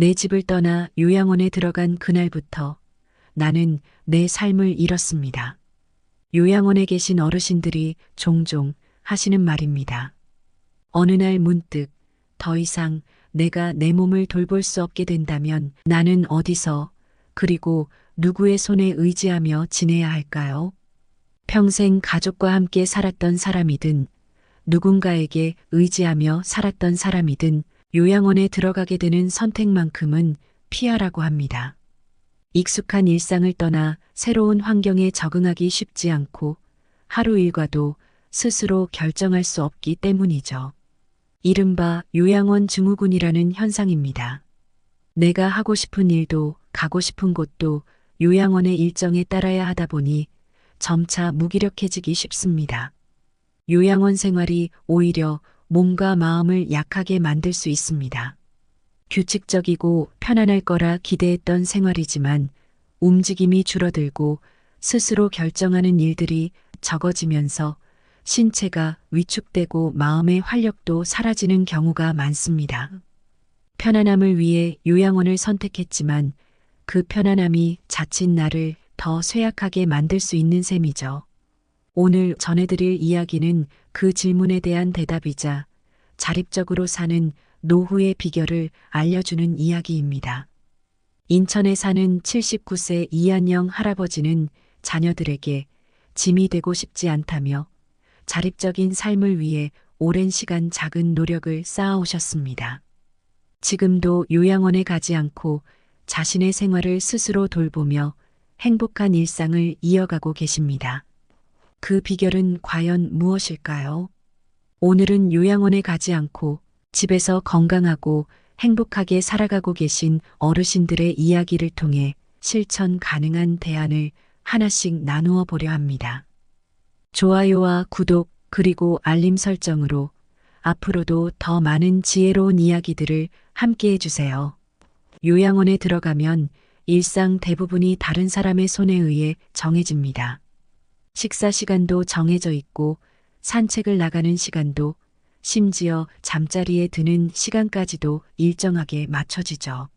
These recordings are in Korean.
내 집을 떠나 요양원에 들어간 그날부터 나는 내 삶을 잃었습니다. 요양원에 계신 어르신들이 종종 하시는 말입니다. 어느 날 문득 더 이상 내가 내 몸을 돌볼 수 없게 된다면 나는 어디서 그리고 누구의 손에 의지하며 지내야 할까요? 평생 가족과 함께 살았던 사람이든 누군가에게 의지하며 살았던 사람이든 요양원에 들어가게 되는 선택만큼은 피하라고 합니다. 익숙한 일상을 떠나 새로운 환경에 적응하기 쉽지 않고 하루 일과도 스스로 결정할 수 없기 때문이죠. 이른바 요양원 증후군이라는 현상입니다. 내가 하고 싶은 일도 가고 싶은 곳도 요양원의 일정에 따라야 하다 보니 점차 무기력해지기 쉽습니다. 요양원 생활이 오히려 몸과 마음을 약하게 만들 수 있습니다. 규칙적이고 편안할 거라 기대했던 생활이지만 움직임이 줄어들고 스스로 결정하는 일들이 적어지면서 신체가 위축되고 마음의 활력도 사라지는 경우가 많습니다. 편안함을 위해 요양원을 선택했지만 그 편안함이 자칫 나를 더 쇠약하게 만들 수 있는 셈이죠. 오늘 전해드릴 이야기는 그 질문에 대한 대답이자 자립적으로 사는 노후의 비결을 알려주는 이야기입니다. 인천에 사는 79세 이한영 할아버지는 자녀들에게 짐이 되고 싶지 않다며 자립적인 삶을 위해 오랜 시간 작은 노력을 쌓아오셨습니다. 지금도 요양원에 가지 않고 자신의 생활을 스스로 돌보며 행복한 일상을 이어가고 계십니다. 그 비결은 과연 무엇일까요? 오늘은 요양원에 가지 않고 집에서 건강하고 행복하게 살아가고 계신 어르신들의 이야기를 통해 실천 가능한 대안을 하나씩 나누어 보려 합니다. 좋아요와 구독 그리고 알림 설정으로 앞으로도 더 많은 지혜로운 이야기들을 함께 해주세요. 요양원에 들어가면 일상 대부분이 다른 사람의 손에 의해 정해집니다. 식사 시간도 정해져 있고 산책을 나가는 시간도 심지어 잠자리에 드는 시간까지도 일정하게 맞춰지죠.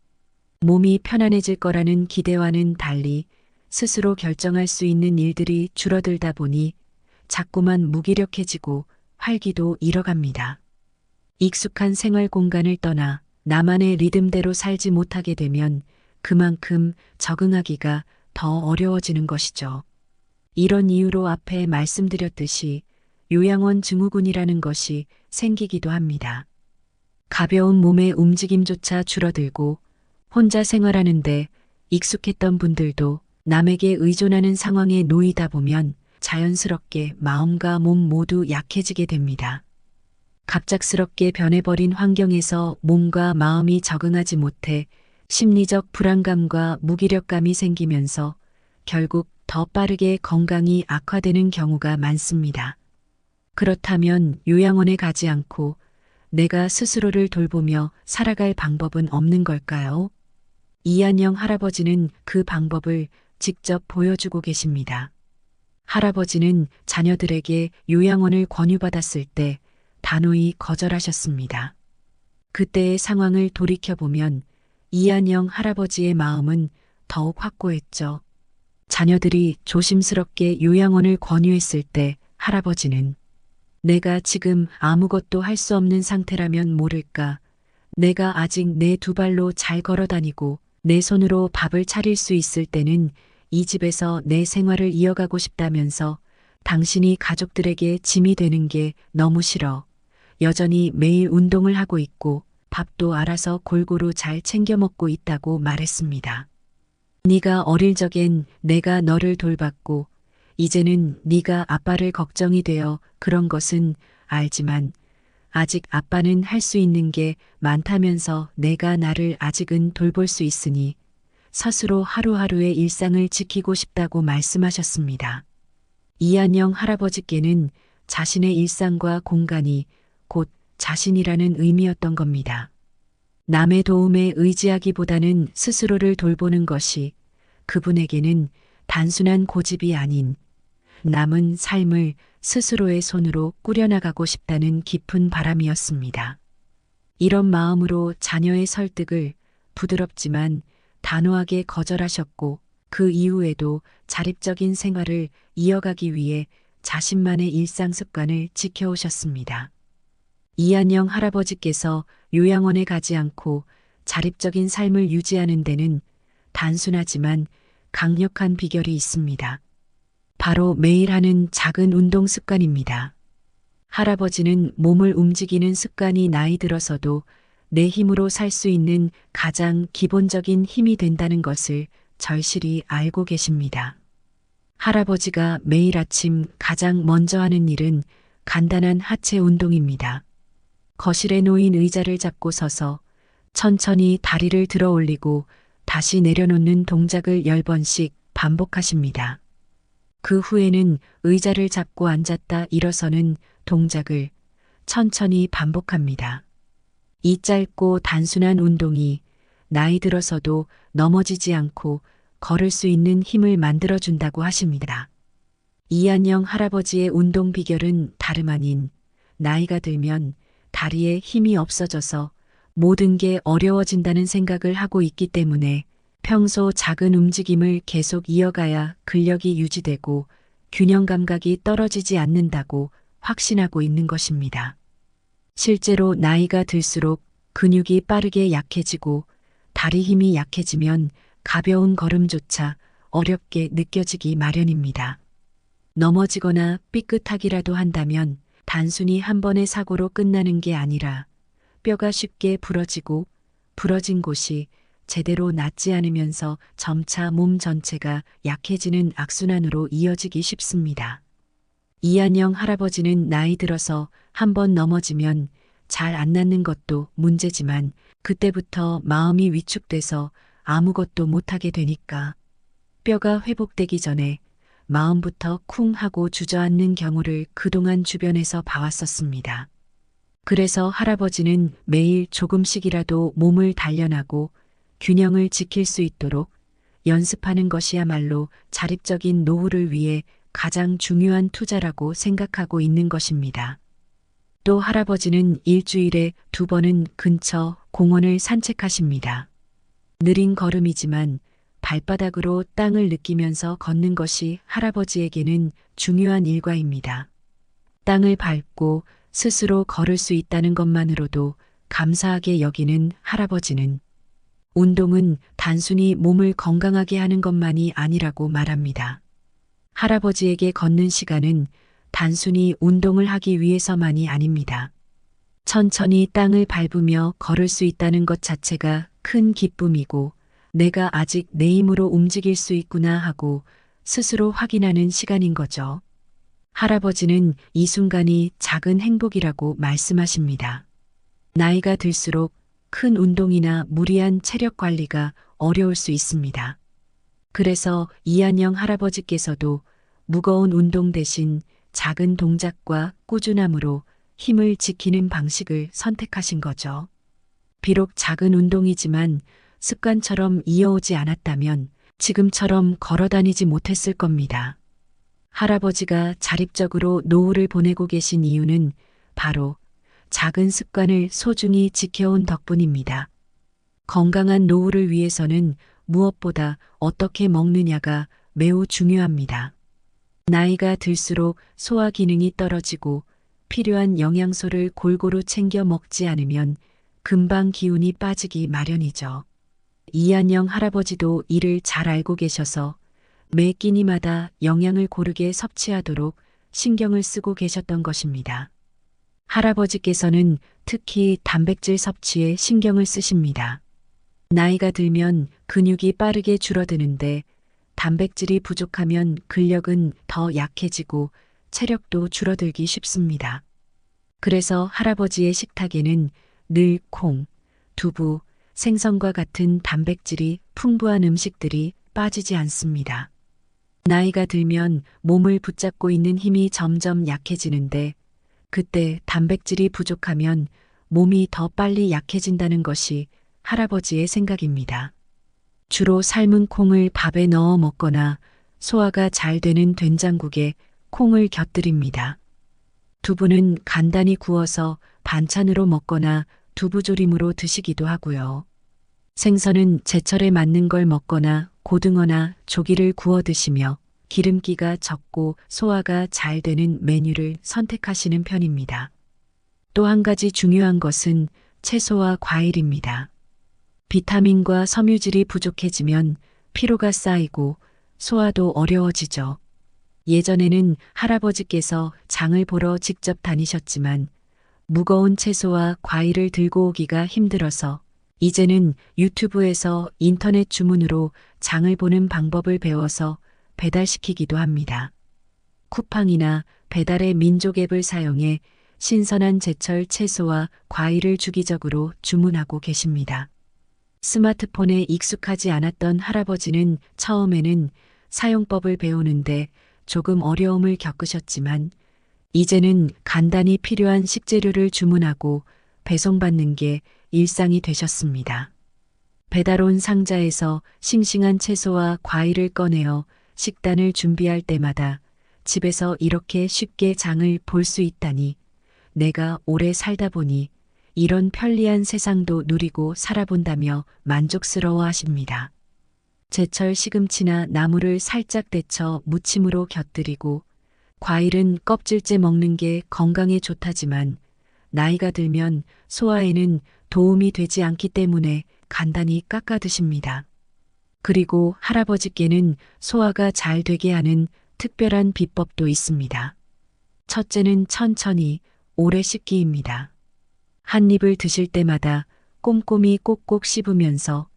몸이 편안해질 거라는 기대와는 달리 스스로 결정할 수 있는 일들이 줄어들다 보니 자꾸만 무기력해지고 활기도 잃어갑니다. 익숙한 생활 공간을 떠나 나만의 리듬대로 살지 못하게 되면 그만큼 적응하기가 더 어려워지는 것이죠. 이런 이유로 앞에 말씀드렸듯이 요양원 증후군이라는 것이 생기기도 합니다. 가벼운 몸의 움직임조차 줄어들고 혼자 생활하는데 익숙했던 분들도 남에게 의존하는 상황에 놓이다 보면 자연스럽게 마음과 몸 모두 약해지게 됩니다. 갑작스럽게 변해버린 환경에서 몸과 마음이 적응하지 못해 심리적 불안감과 무기력감이 생기면서 결국 더 빠르게 건강이 악화되는 경우가 많습니다. 그렇다면 요양원에 가지 않고 내가 스스로를 돌보며 살아갈 방법은 없는 걸까요? 이한영 할아버지는 그 방법을 직접 보여주고 계십니다. 할아버지는 자녀들에게 요양원을 권유받았을 때 단호히 거절하셨습니다. 그때의 상황을 돌이켜보면 이한영 할아버지의 마음은 더욱 확고했죠. 자녀들이 조심스럽게 요양원을 권유했을 때 할아버지는 내가 지금 아무것도 할 수 없는 상태라면 모를까. 내가 아직 내 두 발로 잘 걸어 다니고 내 손으로 밥을 차릴 수 있을 때는 이 집에서 내 생활을 이어가고 싶다면서 당신이 가족들에게 짐이 되는 게 너무 싫어. 여전히 매일 운동을 하고 있고 밥도 알아서 골고루 잘 챙겨 먹고 있다고 말했습니다. 네가 어릴 적엔 내가 너를 돌봤고 이제는 네가 아빠를 걱정이 되어 그런 것은 알지만 아직 아빠는 할 수 있는 게 많다면서 내가 나를 아직은 돌볼 수 있으니 스스로 하루하루의 일상을 지키고 싶다고 말씀하셨습니다. 이한영 할아버지께는 자신의 일상과 공간이 곧 자신이라는 의미였던 겁니다. 남의 도움에 의지하기보다는 스스로를 돌보는 것이 그분에게는 단순한 고집이 아닌 남은 삶을 스스로의 손으로 꾸려나가고 싶다는 깊은 바람이었습니다. 이런 마음으로 자녀의 설득을 부드럽지만 단호하게 거절하셨고 그 이후에도 자립적인 생활을 이어가기 위해 자신만의 일상 습관을 지켜오셨습니다. 이한영 할아버지께서 요양원에 가지 않고 자립적인 삶을 유지하는 데는 단순하지만 강력한 비결이 있습니다. 바로 매일 하는 작은 운동 습관입니다. 할아버지는 몸을 움직이는 습관이 나이 들어서도 내 힘으로 살 수 있는 가장 기본적인 힘이 된다는 것을 절실히 알고 계십니다. 할아버지가 매일 아침 가장 먼저 하는 일은 간단한 하체 운동입니다. 거실에 놓인 의자를 잡고 서서 천천히 다리를 들어 올리고 다시 내려놓는 동작을 10번씩 반복하십니다. 그 후에는 의자를 잡고 앉았다 일어서는 동작을 천천히 반복합니다. 이 짧고 단순한 운동이 나이 들어서도 넘어지지 않고 걸을 수 있는 힘을 만들어준다고 하십니다. 이한영 할아버지의 운동 비결은 다름 아닌 나이가 들면 다리에 힘이 없어져서 모든 게 어려워진다는 생각을 하고 있기 때문에 평소 작은 움직임을 계속 이어가야 근력이 유지되고 균형 감각이 떨어지지 않는다고 확신하고 있는 것입니다. 실제로 나이가 들수록 근육이 빠르게 약해지고 다리 힘이 약해지면 가벼운 걸음조차 어렵게 느껴지기 마련입니다. 넘어지거나 삐끗하기라도 한다면 단순히 한 번의 사고로 끝나는 게 아니라 뼈가 쉽게 부러지고 부러진 곳이 제대로 낫지 않으면서 점차 몸 전체가 약해지는 악순환으로 이어지기 쉽습니다. 이한영 할아버지는 나이 들어서 한 번 넘어지면 잘 안 낫는 것도 문제지만 그때부터 마음이 위축돼서 아무것도 못하게 되니까 뼈가 회복되기 전에 마음부터 쿵 하고 주저앉는 경우를 그동안 주변에서 봐왔었습니다. 그래서 할아버지는 매일 조금씩이라도 몸을 단련하고 균형을 지킬 수 있도록 연습하는 것이야말로 자립적인 노후를 위해 가장 중요한 투자라고 생각하고 있는 것입니다. 또 할아버지는 일주일에 두 번은 근처 공원을 산책하십니다. 느린 걸음이지만 발바닥으로 땅을 느끼면서 걷는 것이 할아버지에게는 중요한 일과입니다. 땅을 밟고 스스로 걸을 수 있다는 것만으로도 감사하게 여기는 할아버지는 운동은 단순히 몸을 건강하게 하는 것만이 아니라고 말합니다. 할아버지에게 걷는 시간은 단순히 운동을 하기 위해서만이 아닙니다. 천천히 땅을 밟으며 걸을 수 있다는 것 자체가 큰 기쁨이고 내가 아직 내 힘으로 움직일 수 있구나 하고 스스로 확인하는 시간인 거죠. 할아버지는 이 순간이 작은 행복이라고 말씀하십니다. 나이가 들수록 큰 운동이나 무리한 체력 관리가 어려울 수 있습니다. 그래서 이한영 할아버지께서도 무거운 운동 대신 작은 동작과 꾸준함으로 힘을 지키는 방식을 선택하신 거죠. 비록 작은 운동이지만 습관처럼 이어오지 않았다면 지금처럼 걸어 다니지 못했을 겁니다. 할아버지가 자립적으로 노후를 보내고 계신 이유는 바로 작은 습관을 소중히 지켜온 덕분입니다. 건강한 노후를 위해서는 무엇보다 어떻게 먹느냐가 매우 중요합니다. 나이가 들수록 소화 기능이 떨어지고 필요한 영양소를 골고루 챙겨 먹지 않으면 금방 기운이 빠지기 마련이죠. 이한영 할아버지도 이를 잘 알고 계셔서 매 끼니마다 영양을 고르게 섭취하도록 신경을 쓰고 계셨던 것입니다. 할아버지께서는 특히 단백질 섭취에 신경을 쓰십니다. 나이가 들면 근육이 빠르게 줄어드는데 단백질이 부족하면 근력은 더 약해지고 체력도 줄어들기 쉽습니다. 그래서 할아버지의 식탁에는 늘 콩, 두부, 생선과 같은 단백질이 풍부한 음식들이 빠지지 않습니다. 나이가 들면 몸을 붙잡고 있는 힘이 점점 약해지는데 그때 단백질이 부족하면 몸이 더 빨리 약해진다는 것이 할아버지의 생각입니다. 주로 삶은 콩을 밥에 넣어 먹거나 소화가 잘 되는 된장국에 콩을 곁들입니다. 두부는 간단히 구워서 반찬으로 먹거나 두부조림으로 드시기도 하고요. 생선은 제철에 맞는 걸 먹거나 고등어나 조기를 구워 드시며 기름기가 적고 소화가 잘 되는 메뉴를 선택하시는 편입니다. 또 한 가지 중요한 것은 채소와 과일입니다. 비타민과 섬유질이 부족해지면 피로가 쌓이고 소화도 어려워지죠. 예전에는 할아버지께서 장을 보러 직접 다니셨지만 무거운 채소와 과일을 들고 오기가 힘들어서 이제는 유튜브에서 인터넷 주문으로 장을 보는 방법을 배워서 배달시키기도 합니다. 쿠팡이나 배달의 민족 앱을 사용해 신선한 제철 채소와 과일을 주기적으로 주문하고 계십니다. 스마트폰에 익숙하지 않았던 할아버지는 처음에는 사용법을 배우는데 조금 어려움을 겪으셨지만 이제는 간단히 필요한 식재료를 주문하고 배송받는 게 일상이 되셨습니다. 배달 온 상자에서 싱싱한 채소와 과일을 꺼내어 식단을 준비할 때마다 집에서 이렇게 쉽게 장을 볼 수 있다니 내가 오래 살다 보니 이런 편리한 세상도 누리고 살아본다며 만족스러워 하십니다. 제철 시금치나 나물을 살짝 데쳐 무침으로 곁들이고 과일은 껍질째 먹는 게 건강에 좋다지만 나이가 들면 소화에는 도움이 되지 않기 때문에 간단히 깎아 드십니다. 그리고 할아버지께는 소화가 잘 되게 하는 특별한 비법도 있습니다. 첫째는 천천히 오래 씹기입니다. 한 입을 드실 때마다 꼼꼼히 꼭꼭 씹으면서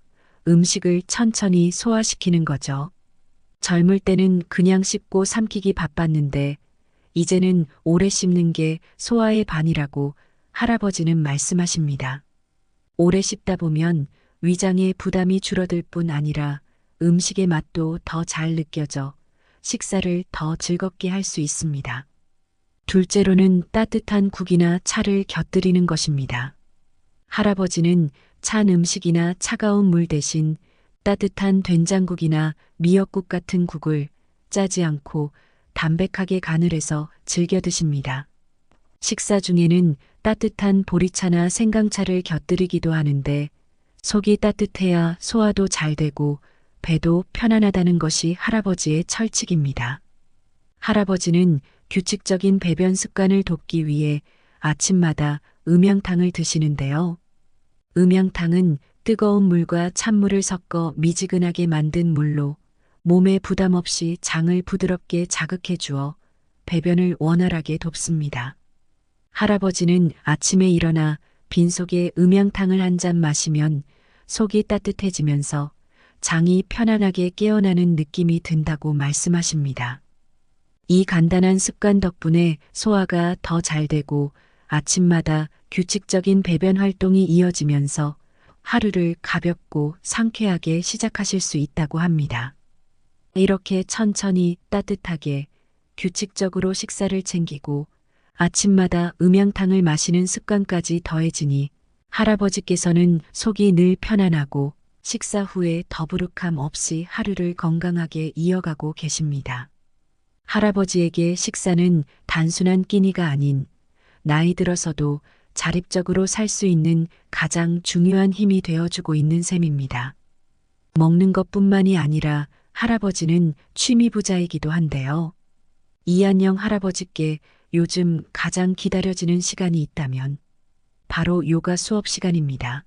음식을 천천히 소화시키는 거죠. 젊을 때는 그냥 씹고 삼키기 바빴는데 이제는 오래 씹는 게 소화의 반이라고 할아버지는 말씀하십니다. 오래 씹다 보면 위장의 부담이 줄어들 뿐 아니라 음식의 맛도 더 잘 느껴져 식사를 더 즐겁게 할 수 있습니다. 둘째로는 따뜻한 국이나 차를 곁들이는 것입니다. 할아버지는 찬 음식이나 차가운 물 대신 따뜻한 된장국이나 미역국 같은 국을 짜지 않고 담백하게 간을 해서 즐겨 드십니다. 식사 중에는 따뜻한 보리차나 생강차를 곁들이기도 하는데 속이 따뜻해야 소화도 잘 되고 배도 편안하다는 것이 할아버지의 철칙입니다. 할아버지는 규칙적인 배변 습관을 돕기 위해 아침마다 음양탕을 드시는데요. 음양탕은 뜨거운 물과 찬물을 섞어 미지근하게 만든 물로 몸에 부담 없이 장을 부드럽게 자극해 주어 배변을 원활하게 돕습니다. 할아버지는 아침에 일어나 빈속에 음양탕을 한 잔 마시면 속이 따뜻해지면서 장이 편안하게 깨어나는 느낌이 든다고 말씀하십니다. 이 간단한 습관 덕분에 소화가 더 잘 되고 아침마다 규칙적인 배변 활동이 이어지면서 하루를 가볍고 상쾌하게 시작하실 수 있다고 합니다. 이렇게 천천히 따뜻하게 규칙적으로 식사를 챙기고 아침마다 음양탕을 마시는 습관까지 더해지니 할아버지께서는 속이 늘 편안하고 식사 후에 더부룩함 없이 하루를 건강하게 이어가고 계십니다. 할아버지에게 식사는 단순한 끼니가 아닌 나이 들어서도 자립적으로 살 수 있는 가장 중요한 힘이 되어주고 있는 셈입니다. 먹는 것 뿐만이 아니라 할아버지는 취미 부자이기도 한데요. 이한영 할아버지께 요즘 가장 기다려지는 시간이 있다면 바로 요가 수업 시간입니다.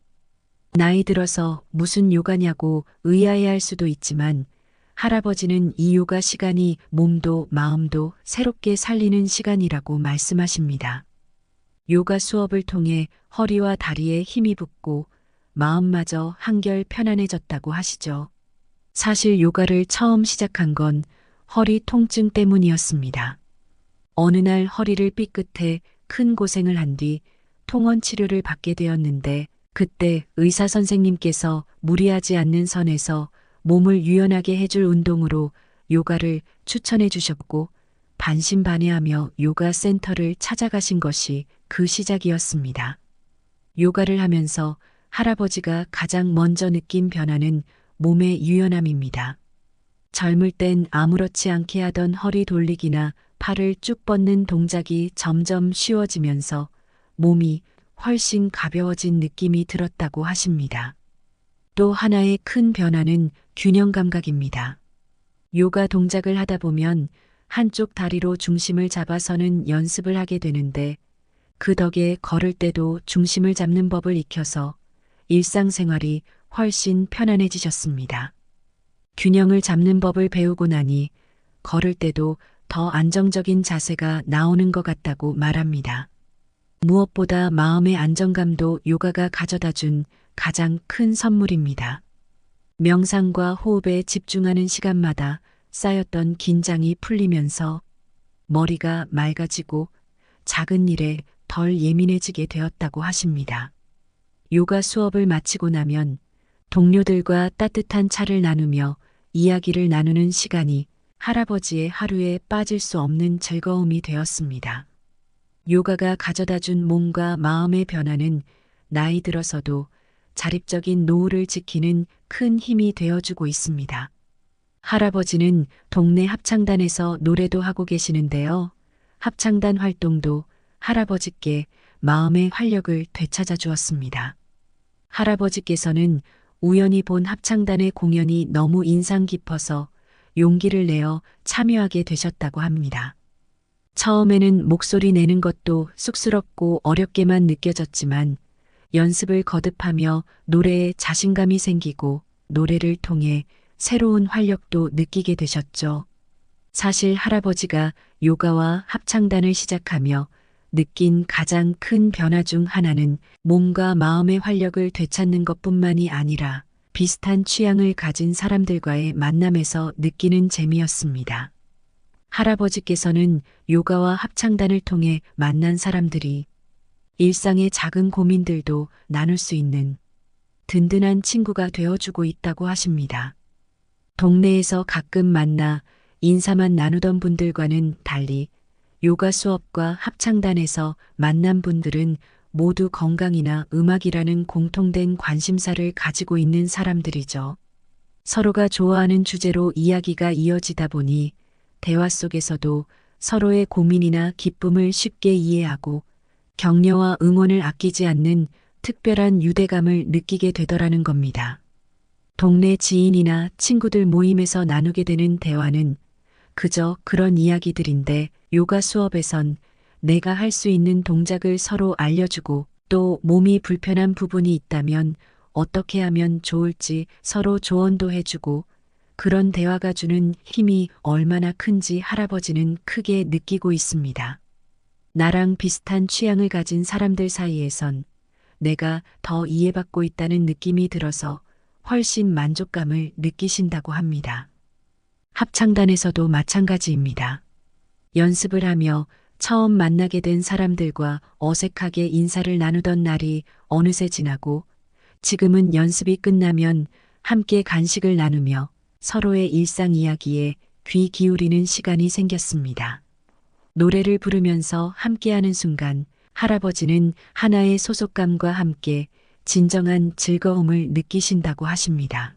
나이 들어서 무슨 요가냐고 의아해할 수도 있지만 할아버지는 이 요가 시간이 몸도 마음도 새롭게 살리는 시간이라고 말씀하십니다. 요가 수업을 통해 허리와 다리에 힘이 붙고 마음마저 한결 편안해졌다고 하시죠. 사실 요가를 처음 시작한 건 허리 통증 때문이었습니다. 어느 날 허리를 삐끗해 큰 고생을 한 뒤 통원 치료를 받게 되었는데 그때 의사 선생님께서 무리하지 않는 선에서 몸을 유연하게 해줄 운동으로 요가를 추천해 주셨고 반신반의하며 요가 센터를 찾아가신 것이 그 시작이었습니다. 요가를 하면서 할아버지가 가장 먼저 느낀 변화는 몸의 유연함입니다. 젊을 땐 아무렇지 않게 하던 허리 돌리기나 팔을 쭉 뻗는 동작이 점점 쉬워지면서 몸이 훨씬 가벼워진 느낌이 들었다고 하십니다. 또 하나의 큰 변화는 균형 감각입니다. 요가 동작을 하다 보면 한쪽 다리로 중심을 잡아서는 연습을 하게 되는데 그 덕에 걸을 때도 중심을 잡는 법을 익혀서 일상생활이 훨씬 편안해지셨습니다. 균형을 잡는 법을 배우고 나니 걸을 때도 더 안정적인 자세가 나오는 것 같다고 말합니다. 무엇보다 마음의 안정감도 요가가 가져다 준 가장 큰 선물입니다. 명상과 호흡에 집중하는 시간마다 쌓였던 긴장이 풀리면서 머리가 맑아지고 작은 일에 덜 예민해지게 되었다고 하십니다. 요가 수업을 마치고 나면 동료들과 따뜻한 차를 나누며 이야기를 나누는 시간이 할아버지의 하루에 빠질 수 없는 즐거움이 되었습니다. 요가가 가져다 준 몸과 마음의 변화는 나이 들어서도 자립적인 노후를 지키는 큰 힘이 되어주고 있습니다. 할아버지는 동네 합창단에서 노래도 하고 계시는데요. 합창단 활동도 할아버지께 마음의 활력을 되찾아 주었습니다. 할아버지께서는 우연히 본 합창단의 공연이 너무 인상 깊어서 용기를 내어 참여하게 되셨다고 합니다. 처음에는 목소리 내는 것도 쑥스럽고 어렵게만 느껴졌지만 연습을 거듭하며 노래에 자신감이 생기고 노래를 통해 새로운 활력도 느끼게 되셨죠. 사실 할아버지가 요가와 합창단을 시작하며 느낀 가장 큰 변화 중 하나는 몸과 마음의 활력을 되찾는 것 뿐만이 아니라 비슷한 취향을 가진 사람들과의 만남에서 느끼는 재미였습니다. 할아버지께서는 요가와 합창단을 통해 만난 사람들이 일상의 작은 고민들도 나눌 수 있는 든든한 친구가 되어주고 있다고 하십니다. 동네에서 가끔 만나 인사만 나누던 분들과는 달리 요가 수업과 합창단에서 만난 분들은 모두 건강이나 음악이라는 공통된 관심사를 가지고 있는 사람들이죠. 서로가 좋아하는 주제로 이야기가 이어지다 보니 대화 속에서도 서로의 고민이나 기쁨을 쉽게 이해하고 격려와 응원을 아끼지 않는 특별한 유대감을 느끼게 되더라는 겁니다. 동네 지인이나 친구들 모임에서 나누게 되는 대화는 그저 그런 이야기들인데 요가 수업에선 내가 할 수 있는 동작을 서로 알려주고 또 몸이 불편한 부분이 있다면 어떻게 하면 좋을지 서로 조언도 해주고 그런 대화가 주는 힘이 얼마나 큰지 할아버지는 크게 느끼고 있습니다. 나랑 비슷한 취향을 가진 사람들 사이에선 내가 더 이해받고 있다는 느낌이 들어서 훨씬 만족감을 느끼신다고 합니다. 합창단에서도 마찬가지입니다. 연습을 하며 처음 만나게 된 사람들과 어색하게 인사를 나누던 날이 어느새 지나고 지금은 연습이 끝나면 함께 간식을 나누며 서로의 일상 이야기에 귀 기울이는 시간이 생겼습니다. 노래를 부르면서 함께하는 순간 할아버지는 하나의 소속감과 함께 진정한 즐거움을 느끼신다고 하십니다.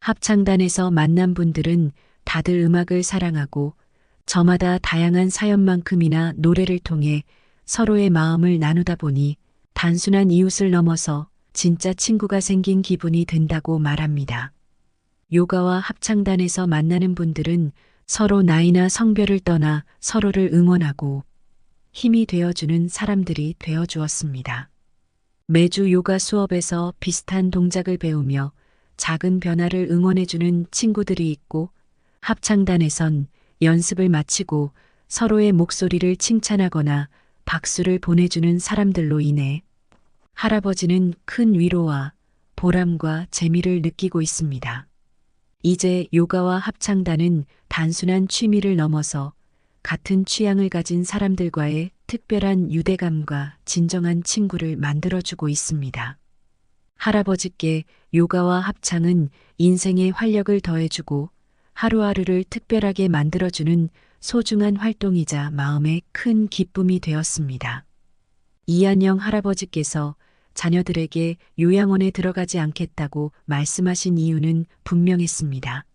합창단에서 만난 분들은 다들 음악을 사랑하고 저마다 다양한 사연만큼이나 노래를 통해 서로의 마음을 나누다 보니 단순한 이웃을 넘어서 진짜 친구가 생긴 기분이 든다고 말합니다. 요가와 합창단에서 만나는 분들은 서로 나이나 성별을 떠나 서로를 응원하고 힘이 되어주는 사람들이 되어주었습니다. 매주 요가 수업에서 비슷한 동작을 배우며 작은 변화를 응원해주는 친구들이 있고 합창단에선 연습을 마치고 서로의 목소리를 칭찬하거나 박수를 보내주는 사람들로 인해 할아버지는 큰 위로와 보람과 재미를 느끼고 있습니다. 이제 요가와 합창단은 단순한 취미를 넘어서 같은 취향을 가진 사람들과의 특별한 유대감과 진정한 친구를 만들어주고 있습니다. 할아버지께 요가와 합창은 인생의 활력을 더해주고 하루하루를 특별하게 만들어주는 소중한 활동이자 마음의 큰 기쁨이 되었습니다. 이한영 할아버지께서 자녀들에게 요양원에 들어가지 않겠다고 말씀하신 이유는 분명했습니다.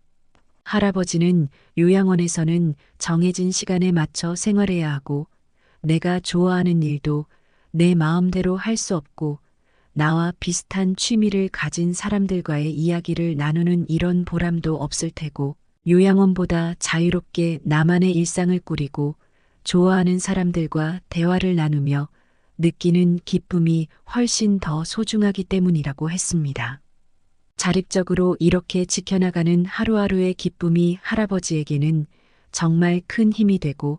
할아버지는 요양원에서는 정해진 시간에 맞춰 생활해야 하고 내가 좋아하는 일도 내 마음대로 할 수 없고 나와 비슷한 취미를 가진 사람들과의 이야기를 나누는 이런 보람도 없을 테고, 요양원보다 자유롭게 나만의 일상을 꾸리고 좋아하는 사람들과 대화를 나누며 느끼는 기쁨이 훨씬 더 소중하기 때문이라고 했습니다. 자립적으로 이렇게 지켜나가는 하루하루의 기쁨이 할아버지에게는 정말 큰 힘이 되고,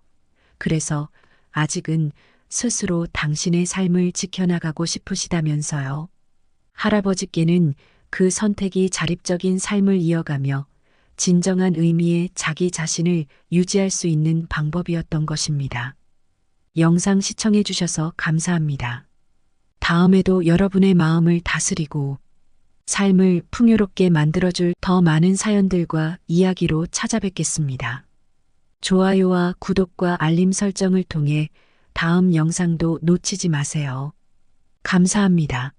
그래서 아직은 스스로 당신의 삶을 지켜나가고 싶으시다면서요. 할아버지께는 그 선택이 자립적인 삶을 이어가며 진정한 의미의 자기 자신을 유지할 수 있는 방법이었던 것입니다. 영상 시청해 주셔서 감사합니다. 다음에도 여러분의 마음을 다스리고 삶을 풍요롭게 만들어줄 더 많은 사연들과 이야기로 찾아뵙겠습니다. 좋아요와 구독과 알림 설정을 통해 다음 영상도 놓치지 마세요. 감사합니다.